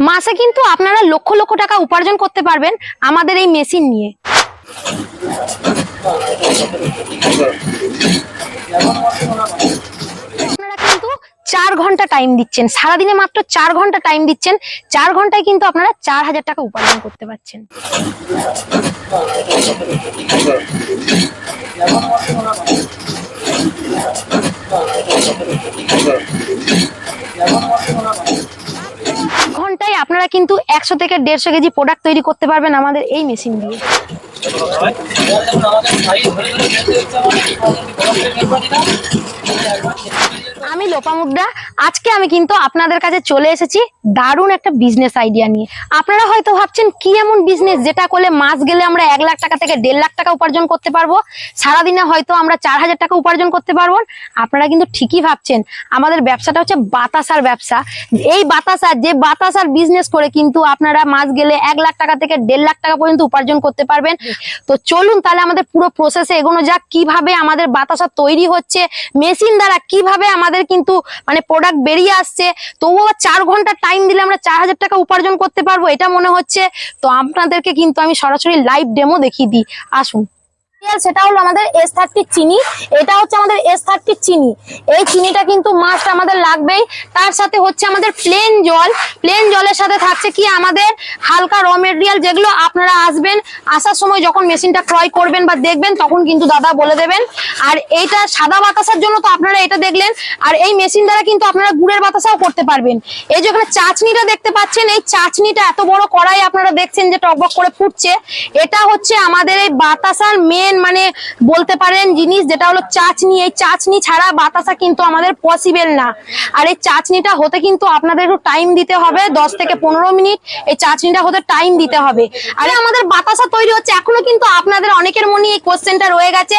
মাসে কিন্তু আপনারা লক্ষ লক্ষ টাকা উপার্জন করতে পারবেন আমাদের এই মেশিন নিয়ে। আপনারা কিন্তু চার ঘণ্টা টাইম দিচ্ছেন। সারাদিনে মাত্র চার ঘণ্টা টাইম দিচ্ছেন। চার ঘন্টায় কিন্তু আপনারা চার হাজার টাকা উপার্জন করতে পারছেন। একশো থেকে দেড়শো কেজি প্রোডাক্ট তৈরি করতে পারবেন আমাদের এই মেশিন দিয়ে। আমি লোপামুদ্রা আজকে আমি কিন্তু আপনাদের কাছে চলে এসেছি দারুণ একটা বিজনেস আইডিয়া নিয়ে। আপনারা হয়তো ভাবছেন, কি এমন বিজনেস যেটা করলে মাস গেলে আমরা এক লাখ টাকা থেকে দেড় লাখ টাকা উপার্জন করতে পারব? সারাদিনে হয়তো আমরা চার হাজার টাকা উপার্জন করতে পারব। আপনারা কিন্তু ঠিকই ভাবছেন, আমাদের ব্যবসাটা হচ্ছে বাতাসার ব্যবসা। এই বাতাসা, যে বাতাসার বিজনেস করে কিন্তু আপনারা মাস গেলে এক লাখ টাকা থেকে দেড় লাখ টাকা পর্যন্ত উপার্জন করতে পারবেন। তো চলুন তাহলে আমাদের পুরো প্রসেসে এগোনো যাক। কীভাবে আমাদের বাতাসা তৈরি হচ্ছে? মেশিন দ্বারা কীভাবে আমাদের কিন্তু মানে প্রোডাক্ট বেরিয়ে আসছে, তবুও আবার চার ঘণ্টা টাইম দিলে আমরা চার হাজার টাকা উপার্জন করতে পারব, এটা মনে হচ্ছে। তো আপনাদেরকে কিন্তু আমি সরাসরি লাইভ ডেমো দেখিয়ে দিই। আসুন। সেটা হলো আমাদের এস থার্টি চিনি। এটা হচ্ছে আমাদের এস থার্টি চিনি। এই চিনিটা কিন্তু মাস্ট আমাদের লাগবেই। তার সাথে হচ্ছে আমাদের প্লেন জল। প্লেন জলের সাথে থাকছে কি আমাদের হালকা র মেটেরিয়াল যেগুলো আপনারা আসবেন, আসার সময় যখন মেশিনটা ক্রয় করবেন বা দেখবেন, তখন কিন্তু দাদা বলে দেবেন। আর এইটা সাদা বাতাসার জন্য তো আপনারা এটা দেখলেন। আর এই মেশিন দ্বারা কিন্তু আপনারা গুড়ের বাতাসাও করতে পারবেন। এই যে ওখানে চাচনিটা দেখতে পাচ্ছেন, এই চাচনিটা এত বড় কড়াই আপনারা দেখছেন যে টকবক করে ফুটছে। এটা হচ্ছে আমাদের এই বাতাসার মেন মানে বলতে পারেন জিনিস যেটা হলো চাচনি এই চাচনি ছাড়া বাতাসা কিন্তু আমাদের পসিবল না। আর এই চাচনিটা হতে কিন্তু আপনাদের একটু টাইম দিতে হবে, দশ থেকে পনেরো মিনিট। এই চাচনিটা হতে টাইম দিতে হবে। আর, আমাদের বাতাসা তৈরি হচ্ছে। এখনও কিন্তু আপনাদের অনেকের মনে এই কোশ্চেনটা রয়ে গেছে।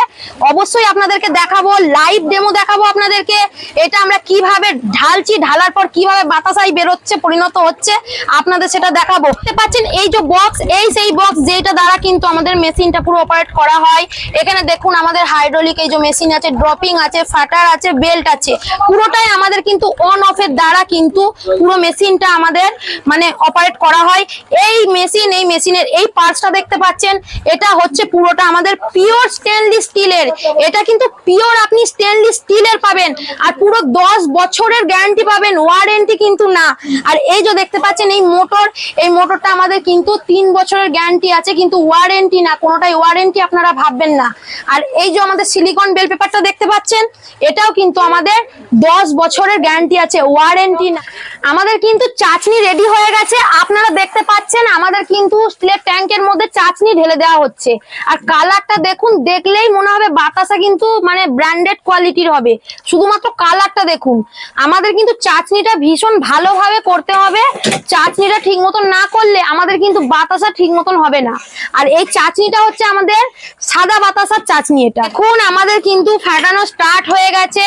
অবশ্যই আপনাদেরকে দেখাবো লাইভ ডেমো দেখাবো আপনাদেরকে। এটা আমরা কীভাবে ঢালছি, ঢালার পর কীভাবে বাতাসাই বেরোচ্ছে, পরিণত হচ্ছে, আপনাদের সেটা দেখাবো। দেখতে পাচ্ছেন, এই যে বক্স এই সেই বক্স যেটা দ্বারা কিন্তু আমাদের মেশিনটা পুরো অপারেট করা হয়। এখানে দেখুন আমাদের হাইড্রোলিক এই যে মেশিন আছে ড্রপিং আছে, ফাটার আছে বেল্ট আছে। পুরোটাই আমাদের কিন্তু অন অফ এর দ্বারা কিন্তু পুরো মেশিনটা আমাদের মানে অপারেট করা হয়। এই মেশিন এই মেশিনের এই পার্টসটা দেখতে পাচ্ছেন, এটা হচ্ছে পুরোটা আমাদের পিওর স্টেনলেস স্টিলের এটা কিন্তু পিওর আপনি স্টেনলেস স্টিলের পাবেন, আর পুরো দশ বছরের গ্যারান্টি পাবেন ওয়ারেন্টি কিন্তু না। আর এই যে দেখতে পাচ্ছেন, এই মোটর এই মোটরটা আমাদের কিন্তু তিন বছরের গ্যারান্টি আছে, কিন্তু ওয়ারেন্টি না, কোনোটাই ওয়ারেন্টি আপনারা ভাববেন না। আর এই যে আমাদের সিলিকন বেল পেপারটা দেখতে পাচ্ছেন, এটাও কিন্তু আমাদের দশ বছরের গ্যারান্টি আছে ওয়ারেন্টি না। আমাদের কিন্তু চাচনি রেডি হয়ে গেছে, আপনারা দেখতে পাচ্ছেন, আমাদের কিন্তু স্টিলের ট্যাঙ্কের মধ্যে চাচনি ঢেলে দেওয়া হচ্ছে। আর কালারটা দেখুন, দেখলেই মনে হবে বাতাসা কিন্তু মানে ব্র্যান্ডেড কোয়ালিটির হবে। শুধুমাত্র কালারটা দেখুন। আমাদের কিন্তু চাচনিটা ভীষণ ভালোভাবে করতে হবে। চাচনিটা ঠিক মতন না করলে আমাদের কিন্তু বাতাসা ঠিক মতন হবে না। আর এই চাচনিটা হচ্ছে আমাদের সাদা বাতাসার চাচনি এটা। এখন আমাদের কিন্তু ফাটানো স্টার্ট হয়ে গেছে।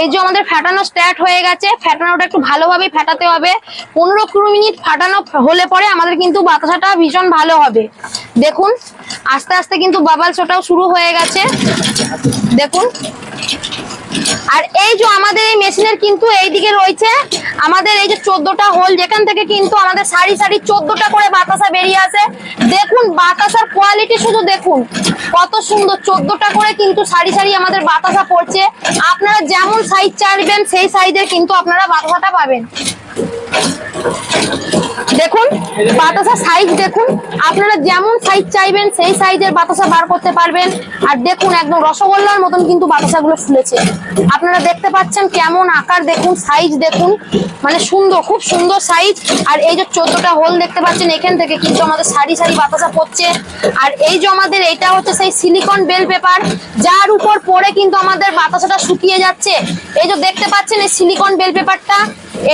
এই যে আমাদের ফাটানো স্টার্ট হয়ে গেছে, ফাটানোটা একটু ভালোভাবে ফাটাতে হবে। পনেরো কুড়ি মিনিট ফাটানো হলে পরে আমাদের কিন্তু বাতাসাটা ভীষণ ভালো হবে। দেখুন, আস্তে আস্তে কিন্তু বাবাল শোটাও শুরু হয়ে গেছে। দেখুন আর এই যে আমাদের এই মেশিনের কিন্তু এই দিকে রয়েছে, আমাদের এই যে চোদ্দটা হোল যেখান থেকে কিন্তু আমাদের সারি সারি চোদ্দটা করে বাতাসা বেরিয়ে আসে। দেখুন, বাতাসার কোয়ালিটি শুধু দেখুন, কত সুন্দর চোদ্দটা করে কিন্তু সারি সারি আমাদের বাতাসা পড়ছে। আপনারা যেমন সাইজ চাইবেন, সেই সাইজের কিন্তু আপনারা বাতাসাটা পাবেন। দেখুন, বাতাসা সাইজ দেখুন। আপনারা যেমন সাইজ চাইবেন, সেই সাইজের বাতাসা বার করতে পারবেন। আর দেখুন, একদম রসগোল্লার মতন কিন্তু বাতাসাগুলো ফুলেছে। আপনারা দেখতে পাচ্ছেন কেমন আকার, দেখুন সাইজ দেখুন। মানে সুন্দর, খুব সুন্দর সাইজ আর এই যে চোদ্দটা হোল দেখতে পাচ্ছেন, এখান থেকে কিন্তু আমাদের সারি সারি বাতাসা পড়ছে। আর এই যে আমাদের, এটা হচ্ছে সেই সিলিকন বেল পেপার যার উপর পরে কিন্তু আমাদের বাতাসাটা শুকিয়ে যাচ্ছে। এই যে দেখতে পাচ্ছেন এই সিলিকন বেল পেপারটা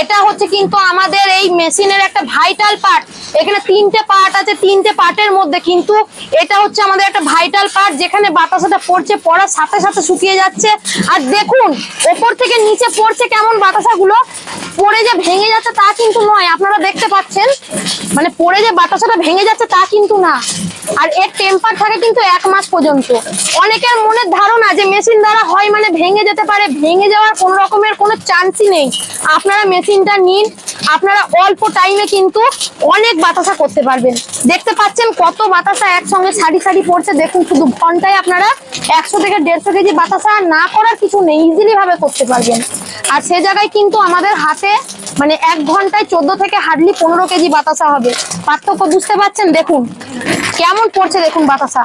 এটা হচ্ছে কিন্তু আমাদের এই মেশিনের একটা ভাইটাল পার্ট এখানে তিনটে পার্ট আছে, তিনটে পার্টের মধ্যে কিন্তু এটা হচ্ছে আমাদের একটা ভাইটাল পার্ট যেখানে বাতাসাটা পড়ছে, পড়ার সাথে সাথে শুকিয়ে যাচ্ছে। আর দেখুন, ওপর থেকে নিচে পড়ছে কেমন বাতাসাগুলো? পড়ে যে ভেঙে যাচ্ছে তা কিন্তু নয়, আপনারা দেখতে পাচ্ছেন? মানে পড়ে যে বাতাসাটা ভেঙে যাচ্ছে তা কিন্তু না। আর এর টেম্পার থাকে কিন্তু এক মাস পর্যন্ত। অনেকের মনের ধারণা যে মেশিন দ্বারা হয় মানে ভেঙে যেতে পারে, ভেঙে যাওয়ার কোনো রকমের কোনো চান্সই নেই। আপনারা মেশিনটা নিন, আপনারা অল্প টাইমে কিন্তু অনেক বাতাসা করতে পারবেন। দেখতে পাচ্ছেন কত বাতাসা একসঙ্গে সারি সারি পড়ছে। দেখুন, শুধু ঘন্টায় আপনারা একশো থেকে দেড়শো কেজি বাতাসা না করার কিছু নেই ইজিলি ভাবে করতে পারবেন। আর সে জায়গায় কিন্তু আমাদের হাতে মানে এক ঘন্টায় চোদ্দ থেকে হার্ডলি পনেরো কেজি বাতাসা হবে। পার্থক্য বুঝতে পারছেন? দেখুন, কেমন পড়ছে দেখুন বাতাসা।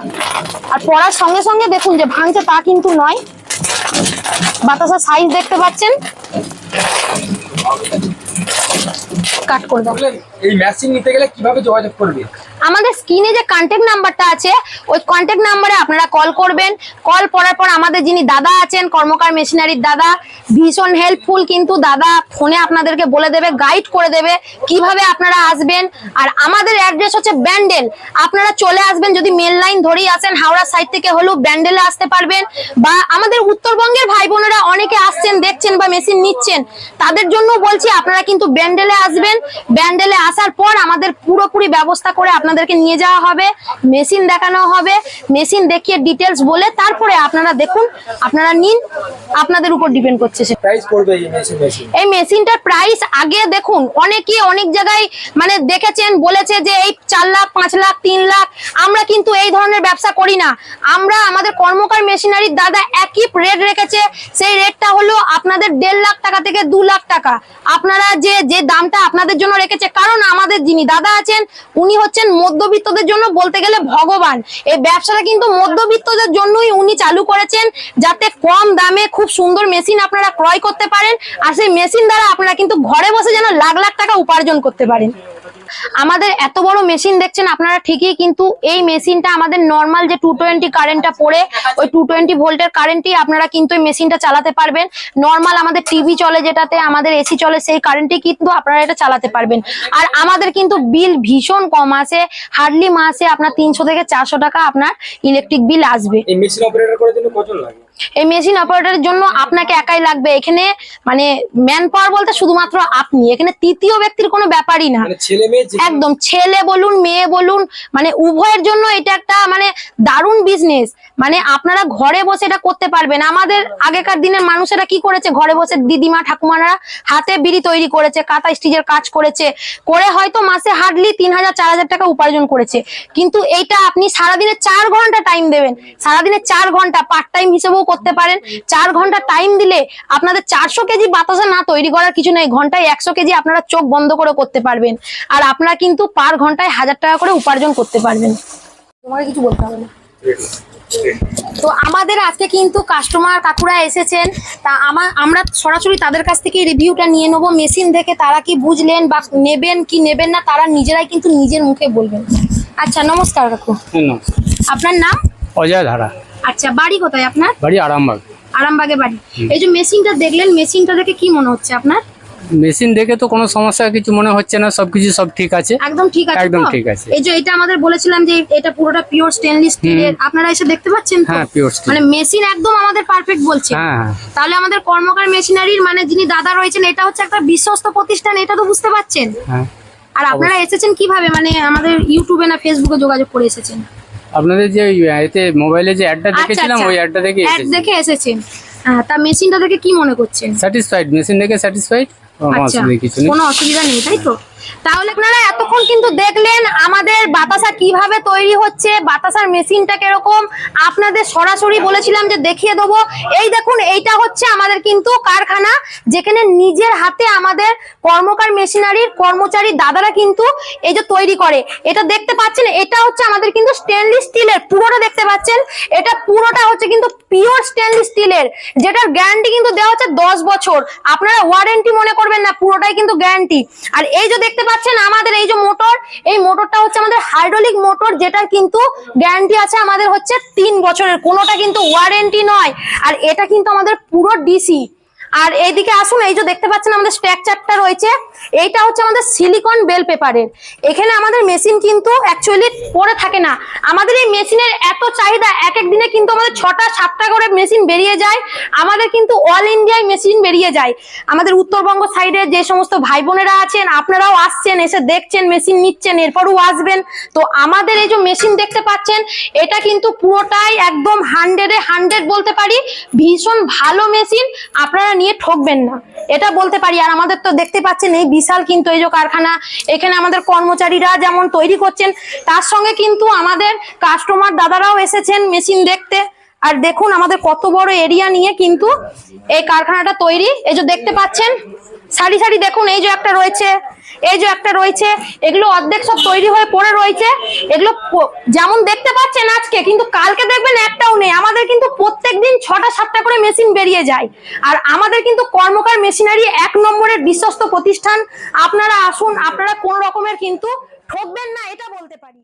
আর পড়ার সঙ্গে সঙ্গে দেখুন যে ভাঙছে তা কিন্তু নয়। বাতাসা সাইজ দেখতে পাচ্ছেন? কাট করে দাও। এই মেশিন নিতে গেলে কীভাবে যোগাযোগ করবে? আমাদের স্ক্রিনে যে কন্ট্যাক্ট নাম্বারটা আছে ওই কন্ট্যাক্ট নাম্বারে আপনারা কল করবেন। কল করার পর আমাদের যিনি দাদা আছেন কর্মকার মেশিনারির দাদা ভীষণ হেল্পফুল কিন্তু দাদা ফোনে আপনাদেরকে বলে দেবে গাইড করে দেবে কীভাবে আপনারা আসবেন। আর আমাদের অ্যাড্রেস হচ্ছে ব্যান্ডেল আপনারা চলে আসবেন যদি মেল লাইন ধরেই আসেন হাওড়া সাইড থেকে হলেও ব্যান্ডেলে আসতে পারবেন। বা আমাদের উত্তরবঙ্গের ভাই বোনেরা অনেকে আসছেন দেখছেন বা মেশিন নিচ্ছেন তাদের জন্য বলছি আপনারা কিন্তু ব্যান্ডেলে আসবেন ব্যান্ডেলে আসার পর আমাদের পুরোপুরি ব্যবস্থা করে আপনাদেরকে নিয়ে যাওয়া হবে। মেশিন দেখানো হবে। মেশিন দেখিয়ে ডিটেলস বলে তারপরে আপনারা দেখুন আপনারা নিন আপনাদের উপর ডিপেন্ড করছে এই মেশিনটার প্রাইস আগে দেখুন অনেকে অনেক জায়গায় মানে দেখেছেন বলেছে যে এই চার লাখ পাঁচ লাখ তিন লাখ আমরা কিন্তু এই ধরনের ব্যবসা করি না। আমরা আমাদের কর্মকার মেশিনারির দাদা একই রেট রেখেছে সেই রেটটা হলো আপনাদের দেড় লাখ টাকা থেকে দু লাখ টাকা। আপনারা যে যে দামটা আপনাদের জন্য রেখেছে। কারণ আমাদের যিনি দাদা আছেন, উনি হচ্ছেন মধ্যবিত্তদের জন্য বলতে গেলে ভগবান। এই ব্যবসাটা কিন্তু মধ্যবিত্তদের জন্যই উনি চালু করেছেন, যাতে কম দামে খুব সুন্দর মেশিন আপনারা ক্রয় করতে পারেন, আর সেই মেশিন দ্বারা আপনারা কিন্তু ঘরে বসে যেন লাখ লাখ টাকা উপার্জন করতে পারেন। আমাদের এত বড় মেশিন দেখছেন, আপনারা ঠিকই কিন্তু এই মেশিনটা আমাদের নর্মাল যে টু টোয়েন্টি কারেন্টটা পড়ে, ওই টু টোয়েন্টি ভোল্টের কারেন্টই আপনারা কিন্তু এই মেশিনটা চালাতে পারবেন। নর্মাল আমাদের টিভি চলে যেটাতে, আমাদের এসি চলে, সেই কারেন্টই কিন্তু আপনারা এটা চালাতে পারবেন। আর আমাদের কিন্তু বিল ভীষণ কম আসে হার্ডলি মাসে আপনার তিনশো থেকে চারশো টাকা আপনার ইলেকট্রিক বিল আসবে। মেশিন অপারেটর করার জন্য লাগে? এই মেশিন অপারেটরের জন্য আপনাকে একাই লাগবে। এখানে মানে ম্যান পাওয়ার বলতে শুধুমাত্র আপনি। এখানে তৃতীয় ব্যক্তির কোনো ব্যাপারই না। মানে একদম ছেলে বলুন মেয়ে বলুন মানে উভয়ের জন্য এটা একটা মানে দারুণ বিজনেস মানে আপনারা ঘরে বসে এটা করতে পারবেন। আমাদের আগেকার দিনের মানুষেরা কি করেছে? ঘরে বসে দিদিমা ঠাকুমারা হাতে বিড়ি তৈরি করেছে কাঁথা স্টিচের কাজ করেছে। করে হয়তো মাসে হার্ডলি তিন হাজার চার হাজার টাকা উপার্জন করেছে। কিন্তু এইটা আপনি সারাদিনে চার ঘণ্টা টাইম দেবেন। সারাদিনে চার ঘণ্টা পার্ট টাইম হিসেবেও করতে পারেন। চার ঘণ্টা টাইম দিলে আপনাদের চারশো কেজি বাতাসা না তৈরি করার কিছু নেই। ঘন্টায় একশো কেজি আপনারা চোখ বন্ধ করে করতে পারবেন। আর আপনারা কিন্তু পার ঘন্টায় হাজার টাকা করে উপার্জন করতে পারবেন। তোমাকে কিছু বলতে হবে না? তো আমাদের আজকে কিন্তু কাস্টমার কাকুরা এসেছেন। তা আমার আমরা সরাসরি তাদের কাছ থেকে রিভিউটা নিয়ে নেব। মেশিন থেকে তারা কি বুঝলেন বা নেবেন কি নেবেন না তারা নিজেরাই কিন্তু নিজের মুখে বলবেন। আচ্ছা নমস্কার কাকু। আপনার নাম? অজয় ধারা। আচ্ছা বাড়ি কোথায় আপনার? বাড়ি আরামবাগ। আরামবাগে বাড়ি। এই যে মেশিনটা দেখলেন মেশিনটা দেখে কি মনে হচ্ছে আপনার? মেশিন দেখে তো কোনো সমস্যা কিছু মনে হচ্ছে না সবকিছু সব ঠিক আছে। একদম ঠিক আছে একদম ঠিক আছে। এই যে এটা আমাদের বলেছিলাম যে এটা পুরোটা পিওর স্টেনলেস স্টিলের আপনারা এসে দেখতে পাচ্ছেন তো? হ্যাঁ পিওর স্টিল মানে মেশিন একদম আমাদের পারফেক্ট বলছে। হ্যাঁ হ্যাঁ। তাহলে আমাদের কর্মকার মেশিনারির মানে যিনি দাদা রয়েছেন এটা হচ্ছে একটা বিশ্বস্ত প্রতিষ্ঠান এটা তো বুঝতে পাচ্ছেন হ্যাঁ। আর আপনারা এসেছেন কীভাবে? মানে আমাদের ইউটিউবে না ফেসবুকে যোগাযোগ করে এসেছেন। আপনাদের যে এতে মোবাইলে যে অ্যাডটা দেখেছিলাম আচ্ছা। ওই অ্যাডটা দেখে অ্যাড দেখে এসেছেন। হ্যাঁ, তা মেশিনটা দেখে কি মনে করছেন? স্যাটিসফাইড মেশিন দেখে স্যাটিসফাইড আচ্ছা। নেই। কোনো অসুবিধা নেই তাই তো? তাহলে আপনারা এতক্ষণ কিন্তু দেখলেন আমাদের বাতাসা কীভাবে তৈরি হচ্ছে, বাতাসার মেশিনটা কীরকম। আপনাদের সরাসরি বলেছিলাম যে দেখিয়ে দেবো। এই দেখুন, এইটা হচ্ছে আমাদের কিন্তু কারখানা, যেখানে নিজের হাতে আমাদের কর্মকার মেশিনারির কর্মচারী দাদারা কিন্তু এই যে তৈরি করে। এটা দেখতে পাচ্ছেন, এটা হচ্ছে আমাদের কিন্তু স্টেনলেস স্টিলের পুরোটা দেখতে পাচ্ছেন। এটা পুরোটা হচ্ছে কিন্তু পিওর স্টেনলেস স্টিলের যেটার গ্যারান্টি কিন্তু দেওয়া হচ্ছে দশ বছর। আপনারা ওয়ারেন্টি মনে করবেন না, পুরোটাই কিন্তু গ্যারান্টি আর এই যে দেখতে পাচ্ছেন আমাদের এই যে মোটর এই মোটরটা হচ্ছে আমাদের হাইড্রোলিক মোটর যেটার কিন্তু গ্যারান্টি আছে আমাদের হচ্ছে তিন বছরের। কোনোটা কিন্তু ওয়ারেন্টি নয়। আর এটা কিন্তু আমাদের পুরো ডিসি আর এইদিকে আসুন, এই যে দেখতে পাচ্ছেন আমাদের স্ট্রাকচারটা রয়েছে, এইটা হচ্ছে আমাদের সিলিকন বেল পেপারের এখানে আমাদের মেশিন কিন্তু অ্যাকচুয়ালি পড়ে থাকে না। আমাদের এই মেশিনের এত চাহিদা, এক এক দিনে কিন্তু আমাদের ছটা, সাতটা করে মেশিন বেরিয়ে যায়। আমাদের কিন্তু অল ইন্ডিয়ায় মেশিন বেরিয়ে যায়। আমাদের উত্তরবঙ্গ সাইডে যে সমস্ত ভাই বোনেরা আছেন, আপনারাও আসছেন, এসে দেখছেন মেশিন নিচ্ছেন, এরপরও আসবেন। তো আমাদের এই যে মেশিন দেখতে পাচ্ছেন, এটা কিন্তু পুরোটাই একদম হান্ড্রেডে হান্ড্রেড বলতে পারি। ভীষণ ভালো মেশিন আপনারা নিয়ে ঠকবেন না। এটা বলতে পারি, আর আমাদের তো দেখতে পাচ্ছেন এই বিশাল কিন্তু এই যে কারখানা, এখানে আমাদের কর্মচারীরা যেমন তৈরি করছেন, তার সঙ্গে কিন্তু আমাদের কাস্টমার দাদারাও এসেছেন মেশিন দেখতে। আর দেখুন আমাদের কত বড় এরিয়া নিয়ে কিন্তু এই কারখানাটা তৈরি। এই যে দেখতে পাচ্ছেন সারি সারি দেখুন, এই যে একটা রয়েছে, এই যে একটা রয়েছে, এগুলো অর্ধেক সব তৈরি হয়ে পড়ে রয়েছে। এগুলো যেমন দেখতে পাচ্ছেন আজকে, কিন্তু কালকে দেখবেন একটাও নেই। আমাদের কিন্তু প্রত্যেক দিন ছটা, সাতটা করে মেশিন বেরিয়ে যায়। আর আমাদের কিন্তু কর্মকার মেশিনারি এক নম্বরের বিশ্বস্ত প্রতিষ্ঠান। আপনারা আসুন, আপনারা কোন রকমের কিন্তু ঠকবেন না, এটা বলতে পারি।